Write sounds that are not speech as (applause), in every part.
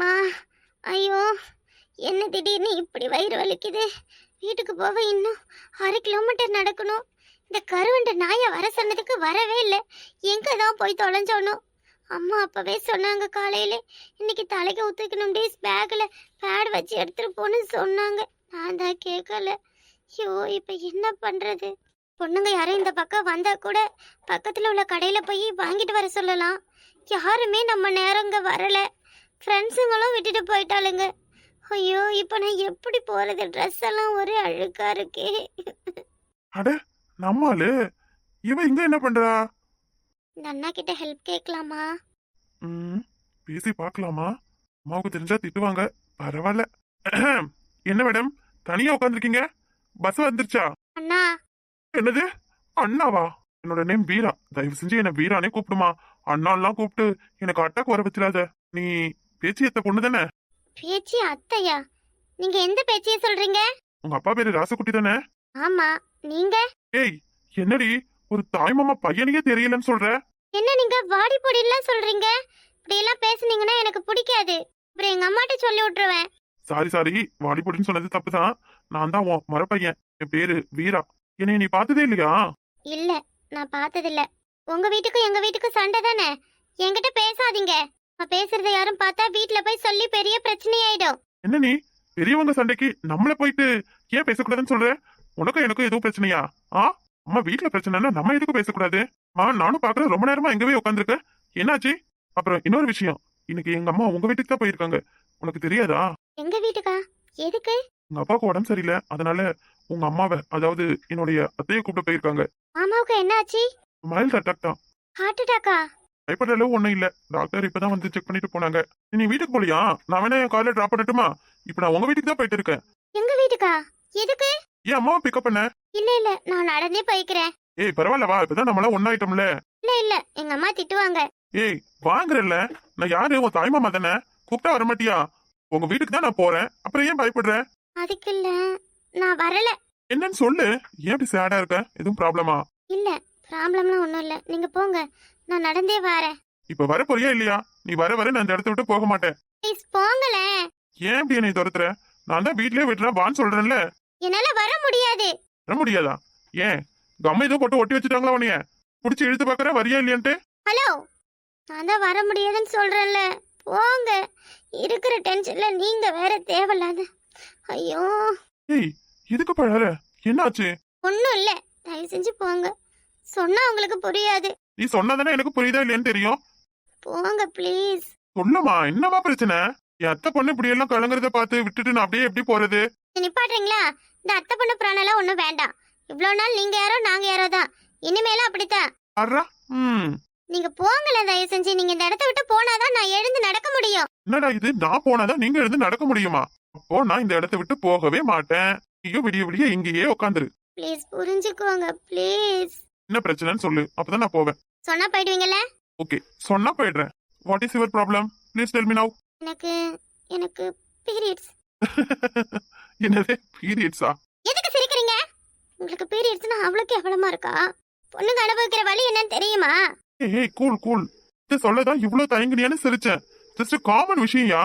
அம்மா. ஐயோ என்ன திடீர்னு இப்படி வயிறு வலிக்குது? வீட்டுக்கு போக இன்னும் அரை கிலோமீட்டர் நடக்கணும். இந்த கருவண்ட நாயை வர சொன்னதுக்கு வரவே இல்லை. எங்கே தான் போய் தொலைஞ்சோனோ? அம்மா அப்பவே சொன்னாங்க காலையில. இன்னைக்கு தலைக்கு ஊற்றிக்கணும் டேஸ் பேக்கில் பேட் வச்சு எடுத்துகிட்டு போன்னு சொன்னாங்க. நான் தான் கேட்கல ஐயோ இப்போ என்ன பண்ணுறது பொண்ணுங்க யாரும் இந்த பக்கம் வந்தால் கூட பக்கத்தில் உள்ள கடையில் போய் வாங்கிட்டு வர சொல்லலாம். யாருமே நம்ம நேரங்க வரலை. ஃப்ரெண்ட்ஸுங்களும் விட்டுட்டு போயிட்டாளுங்க. ஐயோ இப்போ நான் எப்படி போறது? ட்ரெஸ் எல்லாம் ஒரே அழுக்கா இருக்கே. அட நம்மாளு? இவ இங்க என்ன பண்றா? இந்த அண்ணா கிட்ட ஹெல்ப் கேட்கலாமா ம் பேசி பார்க்கலாமா அம்மாவுக்கு தெரிஞ்சா திட்டுவாங்க. பரவாயில்ல என்ன மேடம் தனியா உட்காந்துருக்கீங்க பஸ் வந்துருச்சா? அண்ணா. என்னது? அண்ணாவா? என்னோட நேம் வீரா. தயவு செஞ்சு என்ன வீரானே கூப்பிடுமா. அண்ணாலாம் கூப்பிட்டு எனக்கு அட்டாக் வர வச்சிடாத. நீ பேச்சு எத்த பொண்ணு தானே? பேச்சி அத்தையா. நீங்க எந்த பேச்சிய சொல்றீங்க? உங்க அப்பா பேரு ராசகுட்டி தானே? ஆமா. நீங்க? ஏய் என்னடி? ஒரு தாய்மாமா பையனையே தெரியலன்னு சொல்ற? என்ன நீங்க வாடி பொடிலாம் சொல்றீங்க? இப்படி எல்லாம் பேசுனீங்கன்னா எனக்கு பிடிக்காது. அப்புறம் எங்க அம்மாட்ட சொல்லி விட்டுருவேன். Sorry sorry. வாலிபுடின்னு சொன்னது தப்புதான். நான் தான் உன் மரப்பையன். என் பேரு வீரா. என்னை நீ பார்த்ததே இல்லையா? இல்ல நான் பார்த்ததில்ல. உங்க வீட்டுக்கும் எங்க வீட்டுக்கும் சண்டை தானே? என்கிட்ட பேசாதீங்க. பேசுறத யாரும் பார்த்தா வீட்ல போய் சொல்லி பெரிய பிரச்சனையாயிடும். என்ன நீ? பெரியவங்க சண்டைக்கு நம்மள போயிட்டு ஏன் பேசக்கூடாதுன்னு சொல்ற? உனக்கும் எனக்கும் எதுவும் பிரச்சனையா? ஆ? அம்மா வீட்ல பிரச்சனைனா நம்ம எதுக்கும் பேசக்கூடாது? ஆ நானும் பாக்குறேன் ரொம்ப நேரமா எங்கவே உட்காந்துருக்க என்னாச்சு? அப்புறம் இன்னொரு விஷயம். இன்னைக்கு எங்க அம்மா உங்க வீட்டுக்கு தான் போயிருக்காங்க. உனக்கு தெரியாதா? எங்க வீட்டுக்கா? எதுக்கு? உங்க அப்பாவுக்கு உடம்பு சரியில்லை. அதனால உங்க அம்மாவை அதாவது என்னுடைய அத்தையை கூப்பிட்டு போயிருக்காங்க. மாமாவுக்கு என்னாச்சு? மைல்ட் அட்டாக் தான். ஹார்ட் அட்டாக்கா பயப்படுற அளவு ஒண்ணும் இல்ல. டாக்டர் இப்பதான் வந்து செக் பண்ணிட்டு போனாங்க. நீ வீட்டுக்கு போலியா? நான் வேணா என் கார்ல டிராப் பண்ணட்டுமா? இப்ப நான் உங்க வீட்டுக்கு தான் போயிட்டு இருக்கேன். எங்க வீட்டுக்கா? எதுக்கு? ஏன் அம்மாவை பிக்கப் பண்ண. இல்ல இல்ல. நான் நடந்தே போய்க்கிறேன். ஏய் பரவாயில்ல வா. இப்பதான் நம்மளாம் ஒன்னாயிட்டோம்ல இல்ல இல்ல. எங்க அம்மா திட்டுவாங்க. ஏய் வாங்குறல்ல. நான் யாரு? உன் தாய்மாமா தானே? கூப்பிட்டா வர மாட்டியா உங்க வீட்டுக்கு தான் நான் போறேன். அப்புறம் ஏன் பயப்படுற? அதுக்கு இல்ல. நான் வரல. என்னன்னு சொல்லு. ஏன் இப்படி சேடா இருக்க? எதுவும் ப்ராப்ளமா இல்ல. ப்ராப்ளம்லாம் ஒண்ணும் இல்ல. நீங்க போங்க. நான் நடந்தே வரேன். இப்ப வர போறியா இல்லையா? நீ வர வர நான் இந்த இடத்த விட்டு போக மாட்டேன். ப்ளீஸ் போங்களேன் ஏன் இப்படி என்னை துரத்துற? நான் தான் வீட்லயே விட்டுறேன் வான்னு சொல்றேன்ல. என்னால வர முடியாது. வர முடியாதா? ஏன்? கம்ம ஏதோ போட்டு ஒட்டி வச்சுட்டாங்களா உனைய புடிச்சு இழுத்து பாக்குற வரியா இல்லையான்ட்டு? ஹலோ! நான் தான் வர முடியாதுன்னு சொல்றேன்ல. போங்க. இருக்கிற டென்ஷன்ல நீங்க வேற தேவையில்லாத. ஐயோ! ஏய் எதுக்கு பழற என்னாச்சு? ஒன்றும் இல்லை. தயவு செஞ்சு போங்க. சொன்னா உங்களுக்கு புரியாது. நீ சொன்னதானே எனக்கு புரியுதா இல்லையான்னு தெரியும். போங்க ப்ளீஸ் சொல்லுமா என்னமா பிரச்சனை? என் அத்தை பொண்ணு இப்படி எல்லாம் கலங்குறத பார்த்து விட்டுட்டு நான் அப்படியே எப்படி போறது? நிப்பாட்டுறீங்களா? இந்த அத்தை பொண்ணு பிராணெல்லாம் ஒன்றும் வேண்டாம். இவ்வளோ நாள் நீங்க யாரோ நாங்க யாரோ தான். இனிமேலும் அப்படித்தான். அட்ரா ம். நீங்க போங்களேன் தயவு செஞ்சு. நீங்க இந்த இடத்த விட்டு போனாதான் நான் எழுந்து நடக்க முடியும். என்னடா இது? நான் போனாதான் நீங்க எழுந்து நடக்க முடியுமா? அப்போ நான் இந்த இடத்த விட்டு போகவே மாட்டேன். ஐயோ விடிய விடிய இங்கேயே உட்காந்துரு ப்ளீஸ் புரிஞ்சுக்கோங்க ப்ளீஸ் என்ன பிரச்சனைன்னு சொல்லு. அப்பதான் நான் போவேன். சொன்னா போயிடுவீங்கல்ல? ஓகே சொன்னா போயிடுறேன். What is your problem please tell me now எனக்கு எனக்கு பீரியட்ஸ் (laughs) என்னது? பீரியட்ஸா எதுக்கு சிரிக்கிறீங்க? உங்களுக்கு பீரியட்ஸ்னா அவ்வளோ கேவலமா இருக்கா? பொண்ணுங்க அனுபவிக்கிற வலி என்னன்னு தெரியுமா? ஏய் கூல் கூல் இது சொல்லதான் இவ்வளவு தயங்கினியான்னு சிரிச்சேன். ஜஸ்ட் காமன் விஷயம்யா?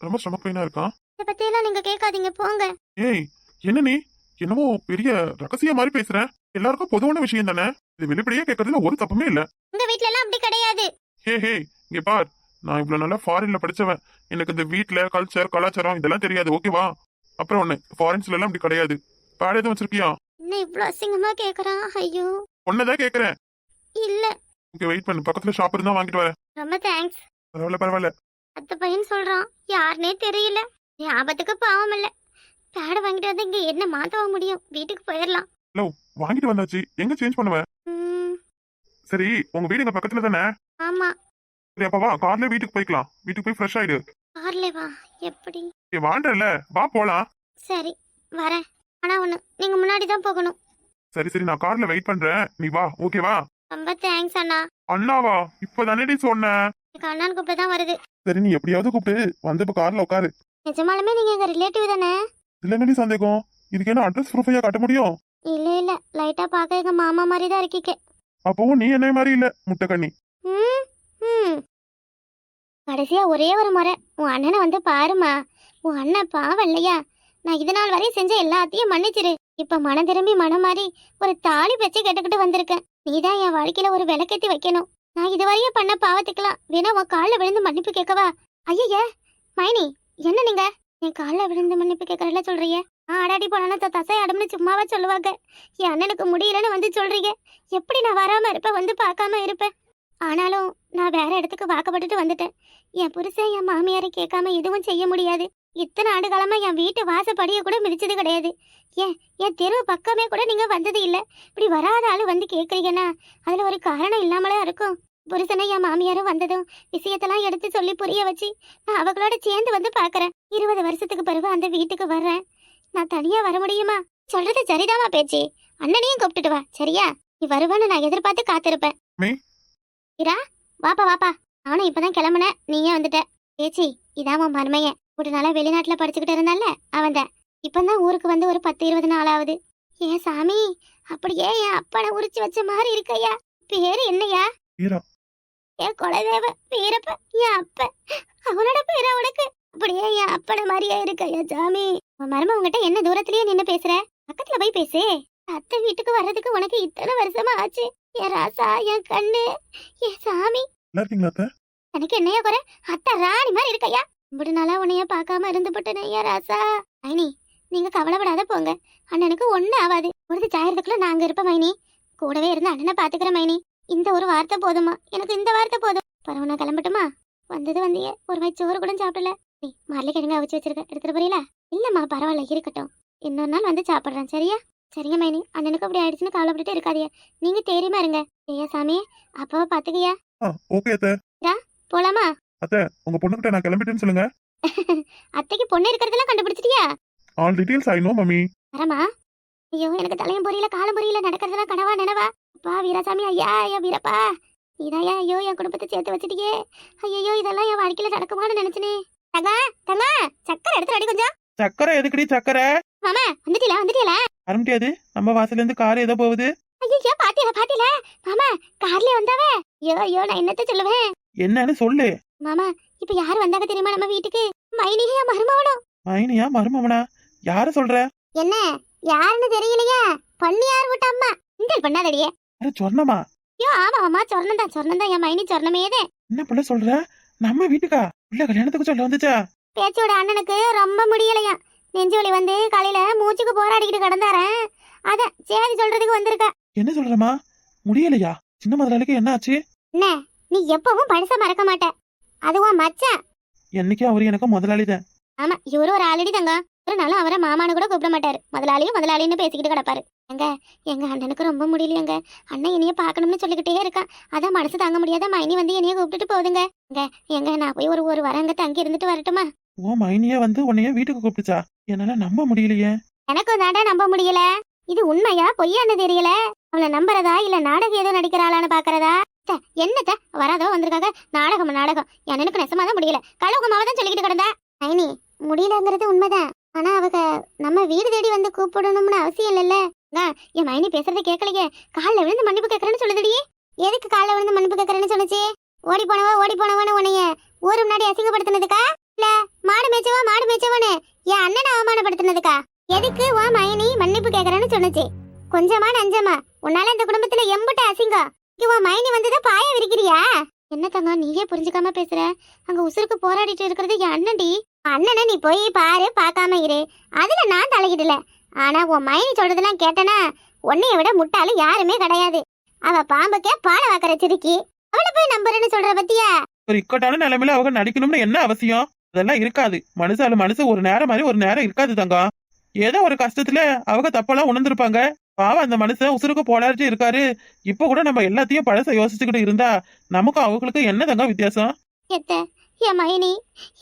ரொம்ப ஸ்டம பெயினா இருக்கான் இதை பத்தியெல்லாம் நீங்க கேட்காதீங்க போங்க. ஏய் என்ன நீ? என்னமோ பெரிய ரகசிய மாதிரி பேசுற. எல்லாருக்கும் பொதுவான விஷயம் தானே? இது வெளிப்படையா கேட்கறதுல ஒரு தப்புமே இல்ல. உங்க வீட்ல எல்லாம் அப்படி கிடையாது. ஹே ஹே இங்க பார். நான் இவ்வளவு நல்லா ஃபாரின்ல படிச்சவன். எனக்கு இந்த வீட்ல கல்ச்சர் கலாச்சாரம் இதெல்லாம் தெரியாது. ஓகேவா அப்புறம் ஒண்ணு ஃபாரின்ஸ்ல எல்லாம் இப்படி கிடையாது. பாட எதுவும் வச்சிருக்கியா? என்ன இவ்வளோ அசிங்கமா கேக்குறான்? ஐயோ. ஒன்னதான் கேக்குறேன். இல்ல. ஓகே வெயிட் பண்ணு. பக்கத்துல ஷாப் இருந்தா வாங்கிட்டு வரேன். ரொம்ப தேங்க்ஸ் பரவாயில்ல பரவாயில்ல. அத்த பையன் சொல்றான். யாருனே தெரியல. என் ஆபத்துக்கு பாவம் இல்ல. பேட வாங்கிட்டு வந்து இங்க என்ன மாத்தவ முடியும்? வீட்டுக்கு போயிடலாம். ஹலோ வாங்கிட்டு வந்தாச்சு. எங்க சேஞ்ச் பண்ணுவேன் ம், சரி உங்க வீடு எங்க பக்கத்துல தானே? ஆமா. சரி அப்ப வா கார்ல வீட்டுக்கு போய்க்கலாம். வீட்டுக்கு போய் ஃப்ரெஷ் ஆயிடு. கார்ல வா எப்படி? ஏ வாண்டல வா போலாம். சரி வரேன். ஆனா ஒண்ணு நீங்க முன்னாடி தான் போகணும். சரி சரி நான் கார்ல வெயிட் பண்றேன். நீ வா ஓகேவா ரொம்ப தேங்க்ஸ் அண்ணா. அண்ணாவா? இப்பதானேடி சொன்னேன் எனக்கு அண்ணான்னு கூப்பிட்டு தான் வருது. சரி நீ எப்படியாவது கூப்பிட்டு வந்து இப்ப கார்ல உட்காரு. நிஜமாலுமே நீங்க எங்க ரிலேட்டிவ் தானே? இதுல என்னடி சந்தேகம்? இதுக்கு என்ன அட்ரஸ் ப்ரூஃபையா காட்ட முடியும்? இல்ல இல்ல. லைட்டா பார்க்க எங்க மாமா மாதிரி தான் இருக்கீங்க. அப்பவும் நீ என்ன மாதிரி இல்ல முட்டைக்கண்ணி. ம் ம். கடைசியா ஒரே ஒரு முறை. உன் அண்ணனை வந்து பாருமா உன் அண்ணன் பாவம் இல்லையா? நான் இது நாள் வரையும் செஞ்ச எல்லாத்தையும் மன்னிச்சிரு. இப்ப மனம் திரும்பி மனம் மாறி ஒரு தாலி பேச்சு கேட்டுக்கிட்டு வந்திருக்கேன். நீதான் என் வாழ்க்கையில ஒரு விளக்கேத்தி வைக்கணும். நான் இதுவரையும் பண்ண பாவத்துக்கலாம் வேணா உன் காலில் விழுந்து மன்னிப்பு கேட்கவா? ஐயய்ய மைனி என்ன நீங்க? என் காலில் விழுந்து மன்னிப்பு கேட்கறல சொல்றீங்க? நான் அடாடி தசை அடம்னு சும்மாவா சொல்லுவாங்க. என் அண்ணனுக்கு முடியலன்னு வந்து சொல்றீங்க. எப்படி நான் வராம இருப்பேன் வந்து பார்க்காம இருப்பேன்? ஆனாலும் நான் வேற இடத்துக்கு வாக்கப்பட்டுட்டு வந்துட்டேன். என் புருஷன் என் மாமியாரை கேட்காம எதுவும் செய்ய முடியாது. இத்தனை ஆண்டு காலமா என் வீட்டு வாசப்படியை கூட மிதிச்சது கிடையாது. ஏன்? என் தெரு பக்கமே கூட நீங்க வந்தது இல்ல. இப்படி வராத ஆளு வந்து கேக்குறீங்கன்னா அதுல ஒரு காரணம் இல்லாமலே இருக்கும்? புருஷனை என் மாமியாரும் வந்ததும் விஷயத்தெல்லாம் எடுத்து சொல்லி புரிய வச்சு நான் அவங்களோட சேர்ந்து வந்து பாக்குறேன் இருபது வருஷத்துக்கு பிறகு அந்த வீட்டுக்கு வர்றேன். நான் தனியா வர முடியுமா? சொல்றது சரிதாமா பேச்சு. அண்ணனையும் கூப்பிட்டுட்டு வா சரியா? நீ வருவான்னு நான் எதிர்பார்த்து காத்திருப்பேன். இரா வாப்பா வாப்பா. நானும் இப்பதான் கிளம்புனேன் நீயே வந்துட்ட. பேச்சி இதான் உன் மருமையன் ஒரு நாளா வெளிநாட்டுல படிச்சுக்கிட்டு இருந்தால அவன் தான் இப்பதான் ஊருக்கு வந்து ஒரு பத்து இருபது நாள் ஆகுது ஏன் சாமி அப்படியே என் அப்பனை உரிச்சு வச்ச மாதிரி இருக்கையா? பேரு என்னையா. என் குலதேவ வீரப்ப என் அப்ப. அவனோட பேரு அவனுக்கு அப்படியே என் அப்பனை மாதிரியே இருக்கையா சாமி? உன் மரும உங்ககிட்ட என்ன தூரத்திலேயே நின்னு பேசுற? பக்கத்துல போய் பேசு. அத்தை வீட்டுக்கு வர்றதுக்கு உனக்கு இத்தனை வருஷமா ஆச்சு. என் ராசா என் கண்ணு என் சாமி. எனக்கு என்னையா குறை? அத்தை ராணி மாதிரி இருக்கையா? இப்படி நாளா உன்னைய பார்க்காம இருந்து போட்டேனே ஐயா ராசா. மைனி நீங்க கவலைப்படாத போங்க. அண்ணனுக்கு ஒண்ணு ஆகாது. ஒரு சாயறதுக்குள்ள நாங்க இருப்போம் மைனி. கூடவே இருந்து அண்ணனை பாத்துக்கிறேன் மைனி. இந்த ஒரு வார்த்தை போதுமா? எனக்கு இந்த வார்த்தை போதும். பரவ நான் கிளம்பட்டுமா? வந்தது வந்தீங்க ஒரு வாய் சோறு கூட சாப்பிடல. நீ மரல கிழங்கு அவிச்சு வச்சிருக்க எடுத்துட்டு போறீங்களா இல்லம்மா பரவாயில்ல இருக்கட்டும். இன்னொரு நாள் வந்து சாப்பிடுறேன் சரியா? சரிங்க மைனி. அண்ணனுக்கு அப்படி ஆயிடுச்சுன்னு கவலைப்பட்டுட்டு இருக்காதீங்க. நீங்க தேரியமா இருங்க. ஐயா சாமி அப்பாவை பாத்துக்கியா ஓகே அத்தை. போலாமா? அத்தை உங்க பொண்ணுகிட்ட நான் கிளம்பிட்டேன்னு சொல்லுங்க. (laughs) அத்தைக்கு பொண்ணு இருக்கிறதெல்லாம் கண்டுபிடிச்சிட்டியா? All details I know mummy வரமா? ஐயோ எனக்கு தலையும் புரியல காலம் புரியல நடக்கிறதெல்லாம் கனவா நினவா? அப்பா வீராசாமி ஐயா ஐயா வீரப்பா. இதாயா ஐயோ என் குடும்பத்தை சேர்த்து வச்சிட்டியே? ஐயோ இதெல்லாம் என் வாழ்க்கையில நடக்குமான்னு நினைச்சனே. தங்கா தங்கா சக்கரை எடுத்து அடி கொஞ்சம். சக்கரை எதுக்குடி சக்கரை? மாமா வந்துட்டீல வந்துட்டீல வர முடியாது. நம்ம வாசல்ல இருந்து கார் ஏதோ போகுது. ஐயோ பாத்தியல பாத்தியல மாமா கார்ல வந்தாவே? ஐயோ ஐயோ நான் என்னத்த சொல்லுவேன்? என்னன்னு சொல்லு. மாமா இப்ப யாரு வந்தாங்க தெரியுமா நம்ம வீட்டுக்கு? மைனியா மருமவனும் மைனியா மருமவனா? யார சொல்ற? என்ன யாருன்னு தெரியலையா? பண்ணியார் விட்ட அம்மா. இந்தல் பண்ணாதடியே. யாரு சொன்னமா ஐயோ ஆமா மாமா சொர்ணம் தான் என் மைனி சொர்ணமேதே என்ன புள்ள சொல்ற? நம்ம வீட்டுக்கா? உள்ள கல்யாணத்துக்கு சொல்ல வந்துச்சா? பேச்சோட அண்ணனுக்கு ரொம்ப முடியலையா நெஞ்சு வலி வந்து காலையில மூச்சுக்கு போராடிக்கிட்டு கிடந்தாரன். அதான் சேதி சொல்றதுக்கு வந்திருக்க. என்ன சொல்றமா முடியலையா? சின்ன முதலாளிக்கு என்ன ஆச்சு? என்ன நீ எப்பவும் பழச மறக்க மாட்ட. அதுவும் மச்சான். என்னைக்கும் அவரு எனக்கு முதலாளி தான். ஆமா இவரு ஒரு ஆல்ரெடி தங்க ஒரு நாளும் அவரை மாமானு கூட கூப்பிட மாட்டாரு. முதலாளியும் முதலாளின்னு பேசிக்கிட்டு கிடப்பாரு. எங்க எங்க அண்ணனுக்கு ரொம்ப முடியலையங்க. அண்ணன் என்னைய பார்க்கணும்னு சொல்லிக்கிட்டே இருக்கான். அதான் மனசு தாங்க முடியாத மைனி வந்து என்னைய கூப்பிட்டுட்டு போகுதுங்க. எங்க எங்க நான் போய் ஒரு ஒரு வாரம் அங்க தங்கி இருந்துட்டு வரட்டுமா? ஓ மைனியா வந்து உன்னைய வீட்டுக்கு கூப்பிட்டுச்சா? என்னால நம்ப முடியலையே. எனக்கும் தாண்டா நம்ப முடியல. இது உண்மையா பொய்யான்னு தெரியல. அவளை நம்புறதா இல்ல நாடகம் ஏதோ நடிக்கிறாளான்னு பாக்குறதா? என்னத்த? வராதோ வந்திருக்காங்க நாடகம் நாடகம். எனக்கு நெசமா தான் முடியல. கலவுகமாவ தான் சொல்லிக்கிட்டு கிடந்தா. ஐனி முடியலங்கிறது உண்மைதான். ஆனா அவங்க நம்ம வீடு தேடி வந்து கூப்பிடணும்னு அவசியம் இல்லைல்ல. என் மைனி பேசுறதை கேட்கலையே காலில் விழுந்து மன்னிப்பு கேட்கறேன்னு சொல்லுதுடியே எதுக்கு காலில் விழுந்து மன்னிப்பு கேட்கறேன்னு சொன்னச்சு? ஓடி போனவ ஓடி போனவன்னு உன்னைய ஊர் முன்னாடி அசிங்கப்படுத்தினதுக்கா? இல்ல மாடு மேய்ச்சவா மாடு மேய்ச்சவன்னு என் அண்ணனை அவமானப்படுத்தினதுக்கா? எதுக்கு உன் மைனி மன்னிப்பு கேட்கறேன்னு சொன்னச்சு? கொஞ்சமா நஞ்சமா. உன்னால இந்த குடும்பத்துல எம்புட்ட அசிங்கம். இங்க உன் மைனி வந்ததை பாய விரிக்கிறியா? என்ன தங்க நீயே புரிஞ்சுக்காம பேசுற? அங்க உசுருக்கு போராடிட்டு இருக்கிறது என் அண்ணன்டி. அண்ணனை நீ போய் பாரு பார்க்காம இரு. அதுல நான் தலையிடல. ஆனா உன் மைனி சொல்றதெல்லாம் கேட்டனா உன்னைய விட முட்டாளு யாருமே கிடையாது. அவ பாம்புக்கே பாலை வாக்குற சிரிக்கி அவளை போய் நம்புறேன்னு சொல்ற பத்தியா? ஒரு இக்கட்டான நிலைமையில அவங்க நடிக்கணும்னு என்ன அவசியம்? அதெல்லாம் இருக்காது. மனுஷால மனசு ஒரு நேரம் மாதிரி ஒரு நேரம் இருக்காது தங்கம் ஏதோ ஒரு கஷ்டத்துல அவங்க தப்பெல்லாம் உணர்ந்திருப்பாங்க. பாவம் அந்த மனுஷன் உசுருக்கு போலாரிட்டு இருக்காரு. இப்ப கூட நம்ம எல்லாத்தையும் பழச யோசிச்சுக்கிட்டு இருந்தா நமக்கும் அவங்களுக்கும் என்ன தங்கம் வித்தியாசம்? என் மைனி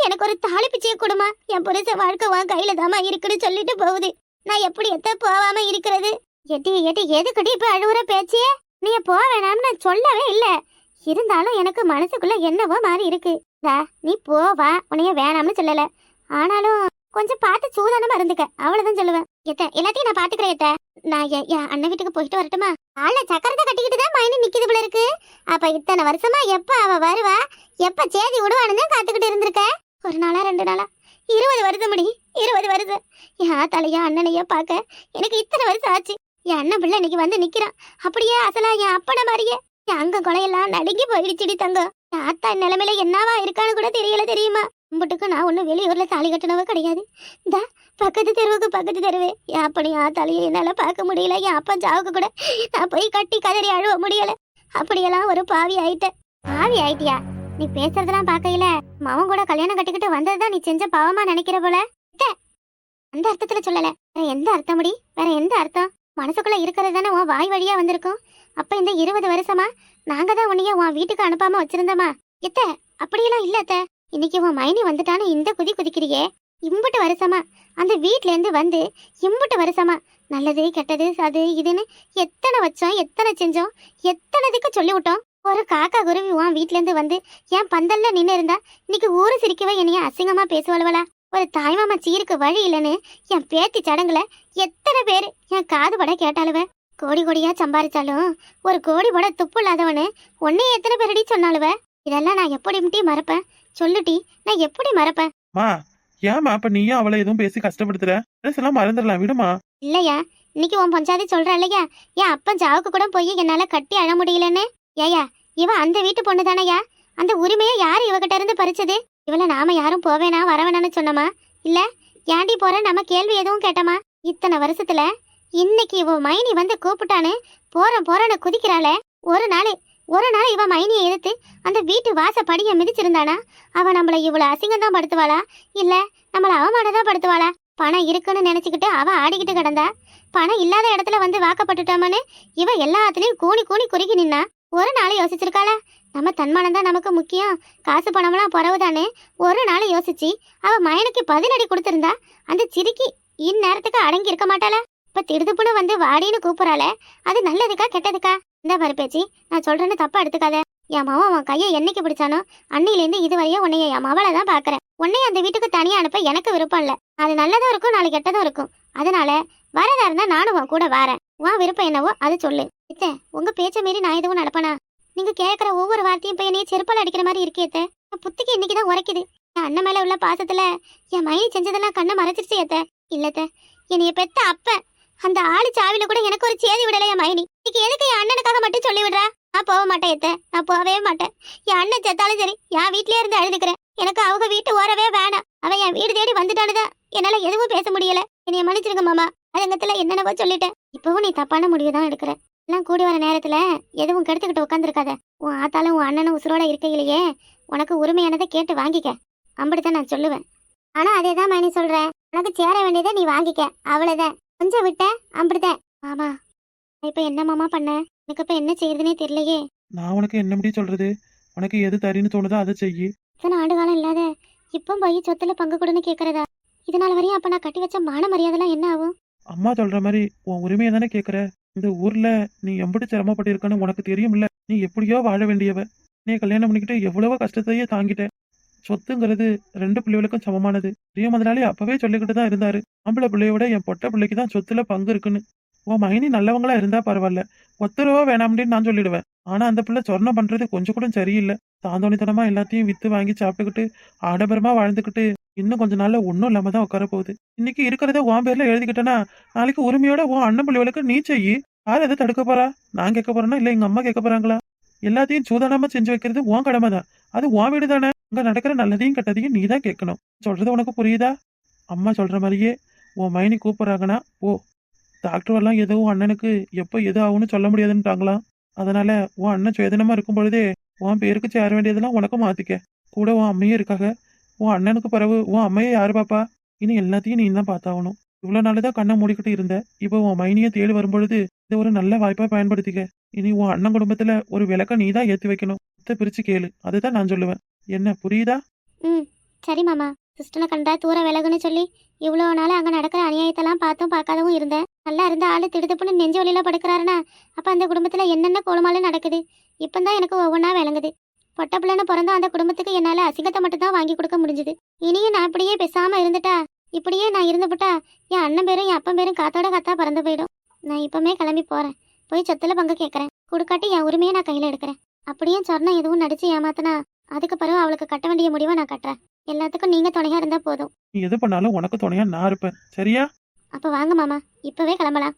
எனக்கு ஒரு தாலி பிச்சைய கொடுமா. என் புருஷ வாழ்க்கை உன் கையில தாமா இருக்குன்னு சொல்லிட்டு போகுது. நான் எப்படி எத்த போகாம இருக்கிறது? எட்டி எட்டி எதுக்குடி இப்ப அழுவுற பேச்சே? நீ போக வேணாம்னு நான் சொல்லவே இல்ல. இருந்தாலும் எனக்கு மனசுக்குள்ள என்னவோ மாறி இருக்கு. தா, நீ போவா உன்னைய வேணாம்னு சொல்லல. ஆனாலும் கொஞ்சம் பார்த்து சூதானமா இருந்துக்க. அவ்வளவுதான் சொல்லுவேன். எத்த எல்லாத்தையும் நான் பாத்துக்கிறேன் எத்த. நான் என் அண்ணன் வீட்டுக்கு போயிட்டு வரட்டுமா? ஆள சக்கரத்தை கட்டிக்கிட்டு தான் மைனி நிக்குது போல இருக்கு. அப்ப இத்தனை வருஷமா எப்ப அவ வருவா? எப்ப சேதி விடுவான்னு காத்துக்கிட்டு இருந்திருக்க? ஒரு நாளா ரெண்டு நாளா? இருபது வருஷம் முடி. இருபது வருது. என் ஆத்தாலையா அண்ணனையா பார்க்க எனக்கு இத்தனை வருஷம் ஆச்சு. என் அண்ணன் பிள்ளை இன்னைக்கு வந்து நிக்கிறான். அப்படியே அசலா என் அப்பனை மாதிரியே. என் அங்க கொலையெல்லாம் நடுங்கி போயிடுச்சுடி தங்கம். என் அத்தா நிலைமையில என்னவா இருக்கான்னு கூட தெரியல தெரியுமா? கும்பிட்டுக்கு நான் ஒன்றும் வெளியூர்ல தாலி கட்டினவ கிடையாது. இந்த பக்கத்து தெருவுக்கு பக்கத்து தெருவு. என் அப்படி என் தலையை என்னால பார்க்க முடியல. என் அப்பன் சாவுக்கு கூட நான் போய் கட்டி கதறி அழுவ முடியல. அப்படியெல்லாம் ஒரு பாவி ஆயிட்டேன். பாவி ஆயிட்டியா? நீ பேசுறதெல்லாம் பார்க்கையில. மவன் கூட கல்யாணம் கட்டிக்கிட்டு வந்ததுதான் நீ செஞ்ச பாவமா நினைக்கிற போல? அந்த அர்த்தத்துல சொல்லல. வேற எந்த அர்த்தம் முடி? வேற எந்த அர்த்தம்? மனசுக்குள்ள இருக்கிறது தானே உன் வாய் வழியா வந்திருக்கும். அப்ப இந்த இருபது வருஷமா நாங்க தான் உன்னைய உன் வீட்டுக்கு அனுப்பாம வச்சிருந்தோமா? எத்த அப்படியெல்லாம் இல்ல அத்த. இன்னைக்கு உன் மைனி வந்துட்டான்னு இந்த குதி குதிக்கிறியே. இம்புட்டு வருஷமா அந்த வீட்ல இருந்து வந்து இம்புட்டு வருஷமா நல்லது கெட்டது அது இதுன்னு எத்தனை வச்சோம் எத்தனை செஞ்சோம் எத்தனைதுக்கு சொல்லி விட்டோம் ஒரு காக்கா குருவி உன் வீட்ல இருந்து வந்து என் பந்தல்ல நின்னு இருந்தா இன்னைக்கு ஊரு சிரிக்கவே என்னைய அசிங்கமா பேசுவாள்வளா? ஒரு தாய்மாமா சீருக்கு வழி இல்லைன்னு என் பேத்தி சடங்குல எத்தனை பேர் என் காது பட கேட்டாளுவ? கோடி கோடியா சம்பாரிச்சாலும் ஒரு கோடி பட துப்பு இல்லாதவனு உன்னை எத்தனை பேரடி சொன்னாலுவ இதெல்லாம் நான் எப்படி முட்டி மறப்பேன்? சொல்லுட்டி நான் எப்படி மறப்பேன்? மா ஏமா அப்ப நீயும் அவளை எதுவும் பேசி கஷ்டப்படுத்துற? எல்லாம் மறந்துடலாம் விடுமா? இல்லையா இன்னைக்கு உன் பஞ்சாதி சொல்ற இல்லையா? என் அப்பன் ஜாவுக்கு கூட போய் என்னால கட்டி அழ முடியலன்னு? ஏயா இவ அந்த வீட்டு பொண்ணு தானையா அந்த உரிமையை யார் இவகிட்ட இருந்து பறிச்சது? இவளை நாம யாரும் போவேனா வரவேணான்னு சொன்னோமா? இல்ல ஏண்டி போற? நம்ம கேள்வி எதுவும் கேட்டோமா? இத்தனை வருஷத்துல இன்னைக்கு இவ மைனி வந்து கூப்பிட்டான்னு போற போறன்னு குதிக்கிறாளே. ஒரு நாள் ஒரு நாள் இவ மைனியை எதிர்த்து அந்த வீட்டு வாசப்படிய மிதிச்சிருந்தானா? அவ நம்மள இவ்வளவு அசிங்கம் தான் படுத்துவாளா? இல்ல நம்மள அவமானம் தான் படுத்துவாளா? பணம் இருக்குன்னு நினைச்சுக்கிட்டு அவ ஆடிக்கிட்டு கிடந்தா? பணம் இல்லாத இடத்துல வந்து வாக்கப்பட்டுட்டோமன்னு இவ எல்லாத்துலயும் கூணி கூணி குறுகி நின்னா? ஒரு நாள் யோசிச்சிருக்காள. நம்ம தன்மானம் தான் நமக்கு முக்கியம். காசு பணம்லாம் பரவுதானே ஒரு நாள் யோசிச்சு அவ மயனுக்கு பதிலடி கொடுத்திருந்தா அந்த சிரிக்கி இந்நேரத்துக்கு அடங்கி இருக்க மாட்டாள. இப்ப திடுதுப்புன்னு வந்து வாடின்னு கூப்பிடறாள. அது நல்லதுக்கா கெட்டதுக்கா? இந்த மாதிரி பேச்சி நான் சொல்றேன்னு தப்பா எடுத்துக்காத. என் மாவன் உன் கையை என்னைக்கு பிடிச்சானோ அன்னையிலேருந்து இதுவரையும் உன்னைய என் மவளை தான் பாக்குறேன் உன்னைய அந்த வீட்டுக்கு தனியா அனுப்ப எனக்கு விருப்பம் இல்ல. அது நல்லதும் இருக்கும் நாளைக்கு கெட்டதும் இருக்கும். அதனால வரதா இருந்தா நானும் உன் கூட வரேன். உன் விருப்பம் என்னவோ அது சொல்லு. இத்த உங்க பேச்ச மீறி நான் எதுவும் நடப்பனா? நீங்க கேக்குற ஒவ்வொரு வார்த்தையும் இப்ப என்னைய செருப்பால் அடிக்கிற மாதிரி இருக்கேத்த என் புத்திக்கு இன்னைக்குதான் உரைக்குது. என் அண்ணன் மேல உள்ள பாசத்துல என் மயிலி செஞ்சதெல்லாம் கண்ணை மறைச்சிருச்சு ஏத்த. இல்லத்த என்னைய பெத்த அப்ப அந்த ஆளு சாவில கூட எனக்கு ஒரு சேதி விடல என் மயினி இன்னைக்கு எதுக்கு என் அண்ணனுக்காக மட்டும் சொல்லி விடுறா? நான் போக மாட்டேன் ஏத்த நான் போகவே மாட்டேன். என் அண்ணன் செத்தாலும் சரி என் வீட்லயே இருந்து அழுதுக்கிறேன். எனக்கு அவங்க வீட்டு ஓரவே வேணாம். அவன் என் வீடு தேடி வந்துட்டானுதான் என்னால எதுவும் பேச முடியல. என்னைய மன்னிச்சிருங்க மாமா. அதுங்கத்துல என்னென்னவோ சொல்லிட்டேன். இப்பவும் நீ தப்பான முடிவு தான் எடுக்கிற. எல்லாம் கூடி வர நேரத்துல எதுவும் கெடுத்துக்கிட்டு உட்காந்துருக்காத உன் ஆத்தாலும் உன் அண்ணனும் உசுரோட இருக்கையிலேயே உனக்கு உரிமையானதை கேட்டு வாங்கிக்க. அப்படித்தான் நான் சொல்லுவேன். ஆனா அதே தான் மைனி சொல்றேன் உனக்கு சேர வேண்டியதை நீ வாங்கிக்க. அவ்வளவுதான். கொஞ்சம் விட்ட அப்படித்தான் மாமா இப்ப என்ன மாமா பண்ண? எனக்கு இப்ப என்ன செய்யறதுனே தெரியலையே. நான் உனக்கு என்ன முடி சொல்றது? உனக்கு எது தரின்னு தோணுதோ அதை செய்யி. இத்தனை ஆண்டு காலம் இல்லாத இப்போ போய் சொத்துல பங்கு கொடுன்னு கேக்குறதா? இதனால வரையும் அப்ப நான் கட்டி வச்ச மான மரியாதைலாம் என்ன ஆகும்? அம்மா சொல்ற மாதிரி உன் உரிமையை தானே கேக்குற? இந்த ஊர்ல நீ எம்பிட்டு சிரமப்பட்டு உனக்கு உனக்கு தெரியும்ல? நீ எப்படியோ வாழ வேண்டியவ. நீ கல்யாணம் பண்ணிக்கிட்டு எவ்வளவோ கஷ்டத்தையே தாங்கிட்ட. சொத்துங்கிறது ரெண்டு பிள்ளைகளுக்கும் சமமானது. பிரியம் அதனாலே அப்பவே சொல்லிக்கிட்டு தான் இருந்தாரு. ஆம்பளை பிள்ளையோட என் பொட்ட பிள்ளைக்கு தான் சொத்துல பங்கு இருக்குன்னு. உன் மைனி நல்லவங்களா இருந்தா பரவாயில்ல. ஒத்த ரூபா வேணாம்னு நான் சொல்லிடுவேன். ஆனா அந்த பிள்ளை சொர்ணம் பண்றது கொஞ்சம் கூட சரியில்லை. தாந்தோணித்தனமா எல்லாத்தையும் வித்து வாங்கி சாப்பிட்டுக்கிட்டு ஆடம்பரமா வாழ்ந்துக்கிட்டு இன்னும் கொஞ்ச நாள்ல ஒன்றும் இல்லாம தான் உட்கார போகுது. இன்னைக்கு இருக்கிறத உன் பேர்ல எழுதிக்கிட்டேன்னா நாளைக்கு உரிமையோட உன் அண்ணன் பிள்ளைகளுக்கு நீ செய்யி. யார் எதை தடுக்க போறா? நான் கேட்க போறேன்னா இல்ல எங்க அம்மா கேட்க போறாங்களா? எல்லாத்தையும் சூதானமா செஞ்சு வைக்கிறது உன் கடமை தான். அது உன் வீடு தானே. அங்க நடக்கிற நல்லதையும் கெட்டதையும் நீ தான் கேட்கணும். சொல்றது உனக்கு புரியுதா? அம்மா சொல்ற மாதிரியே உன் மைனி கூப்பிடுறாங்கன்னா ஓ டாக்டர் எல்லாம் எதுவும் அண்ணனுக்கு எப்போ எது ஆகும்னு சொல்ல முடியாதுன்னுட்டாங்களாம் அதனால உன் அண்ணன் சுயதனமா இருக்கும் பொழுதே உன் பேருக்கு சேர வேண்டியதெல்லாம் உனக்கும் மாத்திக்க. கூட உன் அம்மையும் இருக்காக உன் அண்ணனுக்கு பிறகு உன் அம்மையை யாரு பாப்பா? இனி எல்லாத்தையும் நீ தான் பார்த்தாகணும். இவ்வளவு நாள் தான் கண்ணை மூடிக்கிட்டு இருந்த. இப்போ உன் மைனியை தேடி வரும்பொழுது இதை ஒரு நல்ல வாய்ப்பா பயன்படுத்திக்க. இனி உன் அண்ணன் குடும்பத்துல ஒரு விளக்க நீ தான் ஏத்தி வைக்கணும். இதை பிரிச்சு கேளு. அதுதான் நான் சொல்லுவேன். என்ன புரியுதா? ம் சரி மாமா. சிஸ்டனை கண்டா தூர விலகுன்னு சொல்லி இவ்வளோ நாள் அங்கே நடக்கிற அநியாயத்தெல்லாம் பார்த்தும் பார்க்காதவும் இருந்தேன் நல்லா இருந்த ஆளு திடுதுப்புன்னு நெஞ்ச வழியில படுக்கிறாருன்னா அப்போ அந்த குடும்பத்தில் என்னென்ன கோலமாலும் நடக்குது. இப்போ தான் எனக்கு ஒவ்வொன்றா விளங்குது. பொட்ட பிள்ளைன்னு பிறந்தா அந்த குடும்பத்துக்கு என்னால் அசிங்கத்தை மட்டும் தான் வாங்கி கொடுக்க முடிஞ்சுது. இனியும் நான் அப்படியே பேசாமல் இருந்துட்டா? இப்படியே நான் இருந்துபிட்டா என் அண்ணன் பேரும் என் அப்பன் பேரும் காத்தோட காத்தா பறந்து போயிடும். நான் இப்பமே கிளம்பி போறேன். போய் சொத்துல பங்கு கேட்கறேன் கொடுக்காட்டி என் உரிமையை நான் கையில எடுக்கிறேன். அப்படியே சொர்ணம் எதுவும் நடிச்சு ஏமாத்தினா அதுக்கு பிறகு அவளுக்கு கட்ட வேண்டிய முடிவை நான் கட்டுறேன். எல்லாத்துக்கும் நீங்க துணையா இருந்தா போதும். நீ எது பண்ணாலும் உனக்கு துணையா நான் இருப்பேன். சரியா? அப்ப வாங்க மாமா. இப்பவே கிளம்பலாம்.